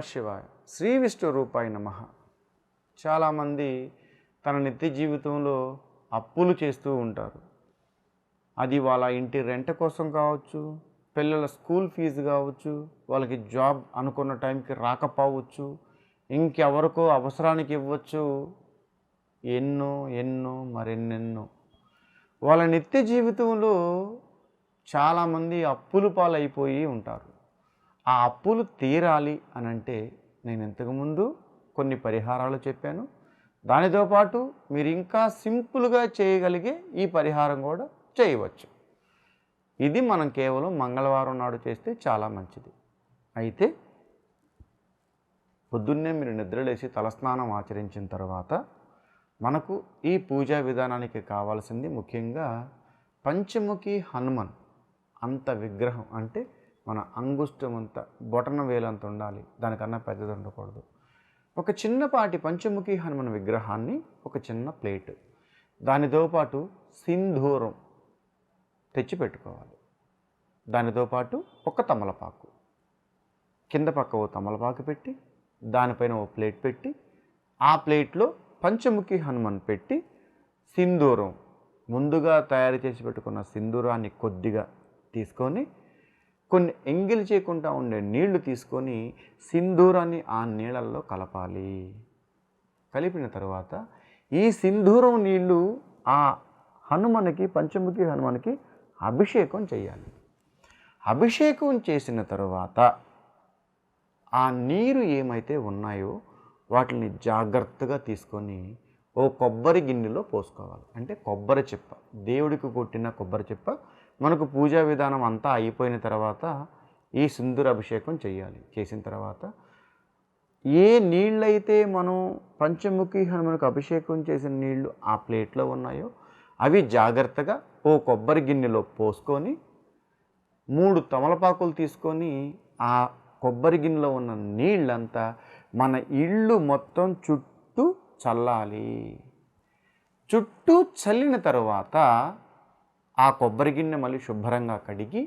శివాయ. శ్రీ విష్ణు రూపాయ నమ. చాలామంది తన నిత్య జీవితంలో అప్పులు చేస్తూ ఉంటారు. అది వాళ్ళ ఇంటి రెంట్ కోసం కావచ్చు పిల్లల స్కూల్ ఫీజు కావచ్చు వాళ్ళకి జాబ్ అనుకున్న టైంకి రాకపోవచ్చు ఇంకెవరికో అవసరానికి ఇవ్వచ్చు. ఎన్నో ఎన్నో మరెన్నెన్నో. వాళ్ళ నిత్య జీవితంలో చాలామంది అప్పులు పాలైపోయి ఉంటారు. ఆ అప్పులు తీరాలి అని అంటే నేను ఇంతకుముందు కొన్ని పరిహారాలు చెప్పాను. దానితో పాటు మీరు ఇంకా సింపుల్గా చేయగలిగే ఈ పరిహారం కూడా చేయవచ్చు. ఇది మనం కేవలం మంగళవారం నాడు చేస్తే చాలా మంచిది. అయితే పొద్దున్నే మీరు నిద్రలేసి తలస్నానం ఆచరించిన తర్వాత మనకు ఈ పూజా విధానానికి కావాల్సింది ముఖ్యంగా పంచముఖి హనుమన్ అంత విగ్రహం అంటే మన అంగుష్టం అంత బొటన వేలంత ఉండాలి. దానికన్నా పెద్దది ఉండకూడదు. ఒక చిన్నపాటి పంచముఖి హనుమన్ విగ్రహాన్ని ఒక చిన్న ప్లేట్. దానితో పాటు సింధూరం తెచ్చి పెట్టుకోవాలి దానితో పాటు ఒక తమలపాకు. కింద పక్క ఓ తమలపాకు పెట్టి దానిపైన ఓ ప్లేట్ పెట్టి ఆ ప్లేట్లో పంచముఖి హనుమన్ పెట్టి సింధూరం ముందుగా తయారు చేసి పెట్టుకున్న సింధూరాన్ని కొద్దిగా తీసుకొని కొన్ని ఎంగిల్ చేయకుండా ఉండే నీళ్ళు తీసుకొని సింధూరాన్ని ఆ నీళ్ళల్లో కలపాలి. కలిపిన తర్వాత ఈ సింధూరం నీళ్ళు ఆ హనుమనికి పంచముఖి హనుమనికి అభిషేకం చేయాలి. అభిషేకం చేసిన తర్వాత ఆ నీరు ఏమైతే ఉన్నాయో వాటిని జాగ్రత్తగా తీసుకొని ఓ కొబ్బరి గిన్నెలో పోసుకోవాలి. అంటే కొబ్బరి చెప్ప దేవుడికి కొట్టిన కొబ్బరి చెప్ప మనకు పూజా విధానం అంతా అయిపోయిన తర్వాత ఈ సింధూర అభిషేకం చేయాలి చేసిన తర్వాత ఏ నీళ్ళైతే మనం పంచముఖి హనుమనికి అభిషేకం చేసిన నీళ్ళు ఆ ప్లేట్లో ఉన్నాయో అవి జాగ్రత్తగా ఓ కొబ్బరి గిన్నెలో పోసుకొని మూడు తమలపాకులు తీసుకొని ఆ కొబ్బరి గిన్నెలో ఉన్న నీళ్ళంతా మన ఇల్లు మొత్తం చుట్టూ చల్లాలి. చుట్టూ చల్లిన తర్వాత ఆ కొబ్బరి గిన్నె మళ్ళీ శుభ్రంగా కడిగి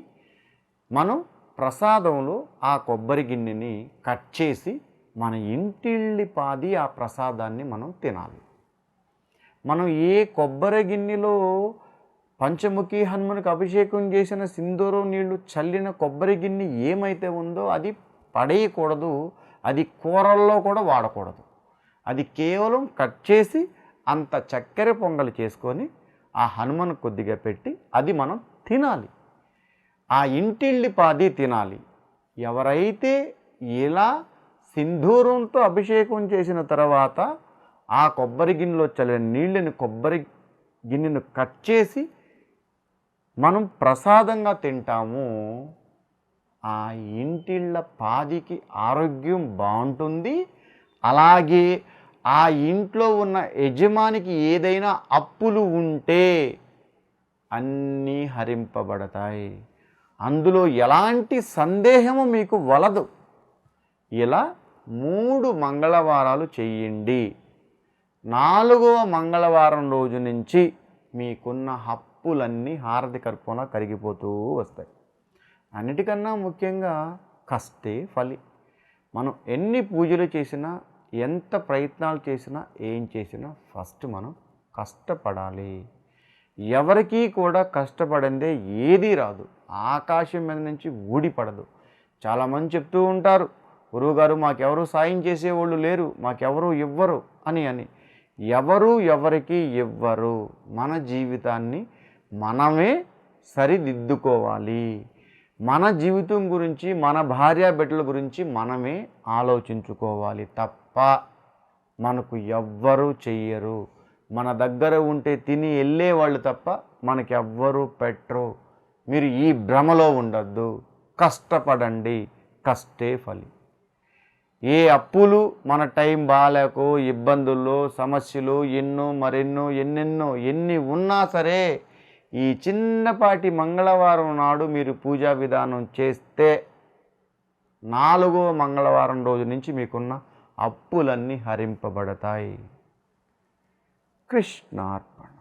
మనం ప్రసాదంలో ఆ కొబ్బరి గిన్నెని కట్ చేసి మన ఇంటిళ్ళి పాది ఆ ప్రసాదాన్ని మనం తినాలి. మనం ఏ కొబ్బరి గిన్నెలో పంచముఖి హనుమనికి అభిషేకం చేసిన సింధూరం నీళ్ళు చల్లిన కొబ్బరి గిన్నె ఏమైతే ఉందో అది పడేయకూడదు అది కూరల్లో కూడా వాడకూడదు. అది కేవలం కట్ చేసి అంత చక్కెర పొంగలి చేసుకొని ఆ హనుమను కొద్దిగా పెట్టి అది మనం తినాలి. ఆ ఇంటిళ్ళి పాది తినాలి. ఎవరైతే ఇలా సింధూరంతో అభిషేకం చేసిన తర్వాత ఆ కొబ్బరి గిన్నెలో చల్లిన నీళ్ళని కొబ్బరి గిన్నెను కట్ చేసి మనం ప్రసాదంగా తింటాము. ఆ ఇంటిళ్ళ పాదికి ఆరోగ్యం బాగుంటుంది. అలాగే ఆ ఇంట్లో ఉన్న యజమానికి ఏదైనా అప్పులు ఉంటే అన్నీ హరింపబడతాయి. అందులో ఎలాంటి సందేహము మీకు వలదు. ఇలా మూడు మంగళవారాలు చెయ్యండి నాలుగవ మంగళవారం రోజు నుంచి మీకున్న అప్పులన్నీ హారతి కరిగిపోతూ వస్తాయి. అన్నిటికన్నా ముఖ్యంగా కష్టే ఫలి. మనం ఎన్ని పూజలు చేసినా ఎంత ప్రయత్నాలు చేసినా ఏం చేసినా ఫస్ట్ మనం కష్టపడాలి. ఎవరికీ కూడా కష్టపడిందే ఏదీ రాదు. ఆకాశం మీద నుంచి ఊడిపడదు చాలామంది చెప్తూ ఉంటారు గురువుగారు మాకెవరు సాయం చేసేవాళ్ళు లేరు మాకెవరు ఇవ్వరు అని అని. ఎవరు ఎవరికి ఇవ్వరు. మన జీవితాన్ని మనమే సరిదిద్దుకోవాలి. మన జీవితం గురించి మన భార్య బిడ్డల గురించి మనమే ఆలోచించుకోవాలి తప్ప మనకు ఎవ్వరూ చెయ్యరు. మన దగ్గర ఉంటే తిని వెళ్ళేవాళ్ళు తప్ప మనకెవ్వరూ పెట్టరు. మీరు ఈ భ్రమలో ఉండొద్దు. కష్టపడండి. కష్టే ఫలి. ఏ అప్పులు మన టైం బాగాలేకో ఇబ్బందుల్లో సమస్యలు ఎన్నో మరెన్నో ఎన్నెన్నో ఎన్ని ఉన్నా సరే ఈ చిన్నపాటి మంగళవారం నాడు మీరు పూజా విధానం చేస్తే నాలుగో మంగళవారం రోజు నుంచి మీకున్న అప్పులన్నీ హరింపబడతాయి. కృష్ణార్పణ.